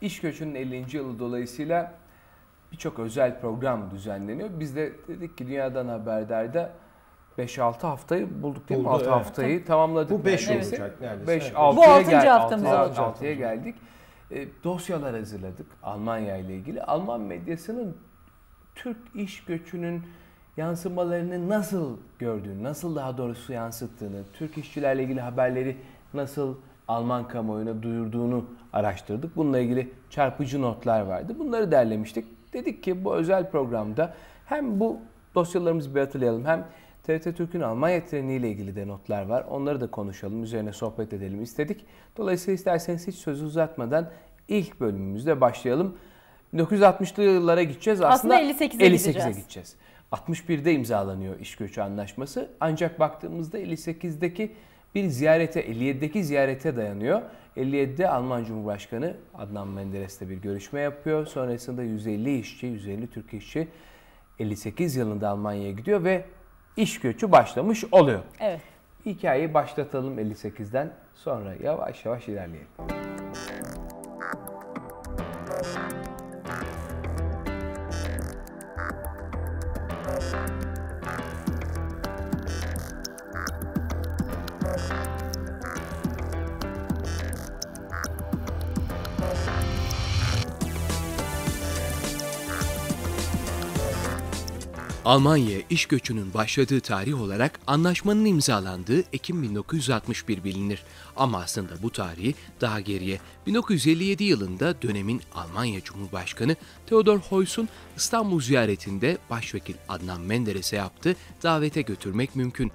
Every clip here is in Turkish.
iş göçünün 50. yılı dolayısıyla birçok özel program düzenleniyor. Biz de dedik ki Dünyadan Haberdar'da 5-6 haftayı bulduk değil mi? Buldu, 6 evet. haftayı tamamladık. Bu 5 neredeyse. olacak neredeyse. 5 Evet. 6'ya Bu altıncı geldik. haftamız Altıya- olacak. altıya geldik. E, dosyalar hazırladık Almanya ile ilgili. Alman medyasının Türk iş göçünün yansımalarını nasıl gördüğünü, nasıl daha doğrusu yansıttığını, Türk işçilerle ilgili haberleri nasıl Alman kamuoyuna duyurduğunu araştırdık. Bununla ilgili çarpıcı notlar vardı. Bunları derlemiştik. Dedik ki bu özel programda hem bu dosyalarımızı bir hatırlayalım hem TRT Türk'ün Almanya treniyle ilgili de notlar var. Onları da konuşalım, üzerine sohbet edelim istedik. Dolayısıyla isterseniz hiç sözü uzatmadan ilk bölümümüzde başlayalım. 1960'lı yıllara gideceğiz. Aslında Aslında 58'e 58'e gideceğiz. gideceğiz. 61'de imzalanıyor iş göçü anlaşması. Ancak baktığımızda 58'deki bir ziyarete, 57'deki ziyarete dayanıyor. 57'de Alman Cumhurbaşkanı Adnan Menderes'le bir görüşme yapıyor. Sonrasında 150 işçi, 150 Türk işçi 58 yılında Almanya'ya gidiyor ve iş göçü başlamış oluyor. Evet. Hikayeyi başlatalım 58'den sonra yavaş yavaş ilerleyelim. Almanya'ya iş göçünün başladığı tarih olarak anlaşmanın imzalandığı Ekim 1961 bilinir. Ama aslında bu tarihi daha geriye 1957 yılında dönemin Almanya Cumhurbaşkanı Theodor Heuz'un İstanbul ziyaretinde Başvekil Adnan Menderes'e yaptığı davete götürmek mümkün.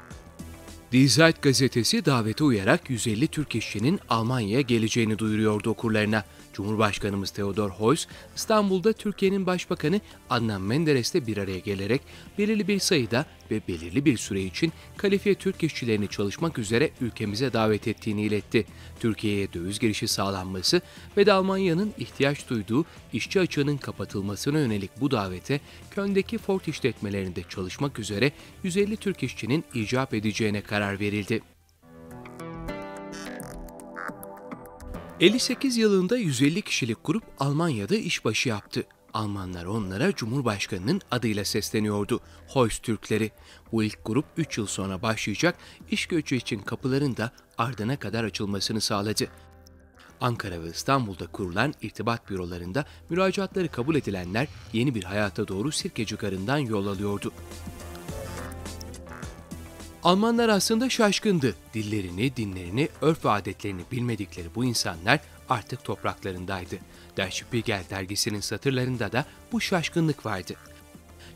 Die Zeit gazetesi davete uyarak 150 Türk işçinin Almanya'ya geleceğini duyuruyordu okurlarına. Cumhurbaşkanımız Theodor Heuss, İstanbul'da Türkiye'nin Başbakanı Adnan Menderes'le bir araya gelerek belirli bir sayıda ve belirli bir süre için kalifiye Türk işçilerini çalışmak üzere ülkemize davet ettiğini iletti. Türkiye'ye döviz girişi sağlanması ve de Almanya'nın ihtiyaç duyduğu işçi açığının kapatılmasına yönelik bu davete Köln'deki Ford işletmelerinde çalışmak üzere 150 Türk işçinin icap edeceğine karar verildi. 58 yılında 150 kişilik grup Almanya'da işbaşı yaptı. Almanlar onlara Cumhurbaşkanı'nın adıyla sesleniyordu. Hoys Türkleri. Bu ilk grup 3 yıl sonra başlayacak iş göçü için kapıların da ardına kadar açılmasını sağladı. Ankara ve İstanbul'da kurulan irtibat bürolarında müracaatları kabul edilenler yeni bir hayata doğru Sirkeci Garı'ndan yol alıyordu. Almanlar aslında şaşkındı. Dillerini, dinlerini, örf ve adetlerini bilmedikleri bu insanlar artık topraklarındaydı. Der Spiegel dergisinin satırlarında da bu şaşkınlık vardı.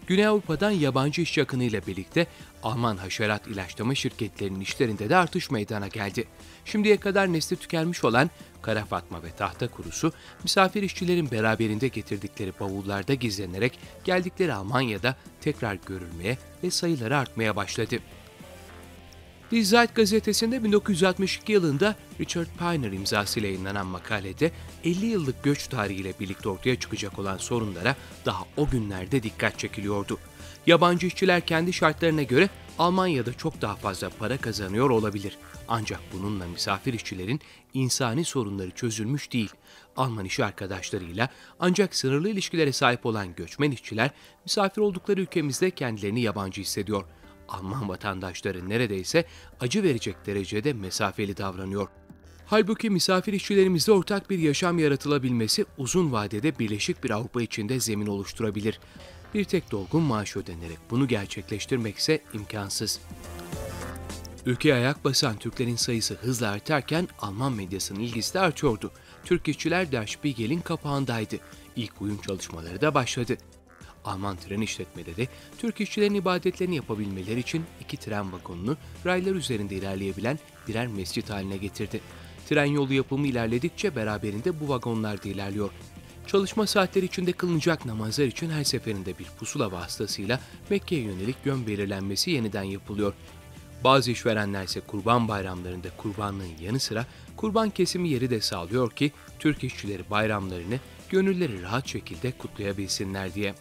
Güney Avrupa'dan yabancı iş yakınıyla birlikte Alman haşerat ilaçlama şirketlerinin işlerinde de artış meydana geldi. Şimdiye kadar nesli tükenmiş olan Kara Fatma ve Tahta Kurusu, misafir işçilerin beraberinde getirdikleri bavullarda gizlenerek geldikleri Almanya'da tekrar görülmeye ve sayıları artmaya başladı. Die Zeit gazetesinde 1962 yılında Richard Piner imzasıyla yayınlanan makalede 50 yıllık göç tarihiyle birlikte ortaya çıkacak olan sorunlara daha o günlerde dikkat çekiliyordu. Yabancı işçiler kendi şartlarına göre Almanya'da çok daha fazla para kazanıyor olabilir. Ancak bununla misafir işçilerin insani sorunları çözülmüş değil. Alman iş arkadaşlarıyla ancak sınırlı ilişkilere sahip olan göçmen işçiler misafir oldukları ülkemizde kendilerini yabancı hissediyor. Alman vatandaşları neredeyse acı verecek derecede mesafeli davranıyor. Halbuki misafir işçilerimizde ortak bir yaşam yaratılabilmesi uzun vadede birleşik bir Avrupa içinde zemin oluşturabilir. Bir tek dolgun maaş ödenerek bunu gerçekleştirmek ise imkansız. Ülkeye ayak basan Türklerin sayısı hızla artarken Alman medyasının ilgisi de artıyordu. Türk işçiler Der Spiegel'in kapağındaydı. İlk uyum çalışmaları da başladı. Alman tren işletmeleri, Türk işçilerin ibadetlerini yapabilmeleri için iki tren vagonunu raylar üzerinde ilerleyebilen birer mescit haline getirdi. Tren yolu yapımı ilerledikçe beraberinde bu vagonlar da ilerliyor. Çalışma saatleri içinde kılınacak namazlar için her seferinde bir pusula vasıtasıyla Mekke'ye yönelik yön belirlenmesi yeniden yapılıyor. Bazı işverenler ise kurban bayramlarında kurbanlığın yanı sıra kurban kesimi yeri de sağlıyor ki Türk işçileri bayramlarını gönülleri rahat şekilde kutlayabilsinler diye.